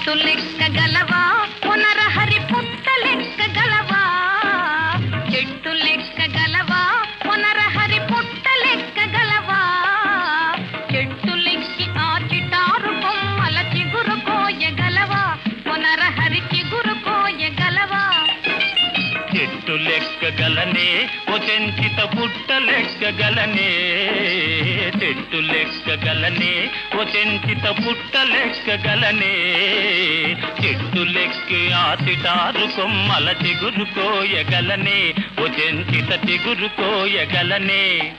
మనసు లెక్క గలవా పునరహరి చెట్టు లెక్కగలనే ఓ చెంచిత పుట్ట లెక్కగలనే. చెట్టు లెక్కగలనే ఓ చెంచిత పుట్ట లెక్కగలనే. చెట్టు లెక్కి ఆతిటారు కొమ్మల చిగురు కోయగలనే ఓ చెంచిత చిగురు కోయగలనే.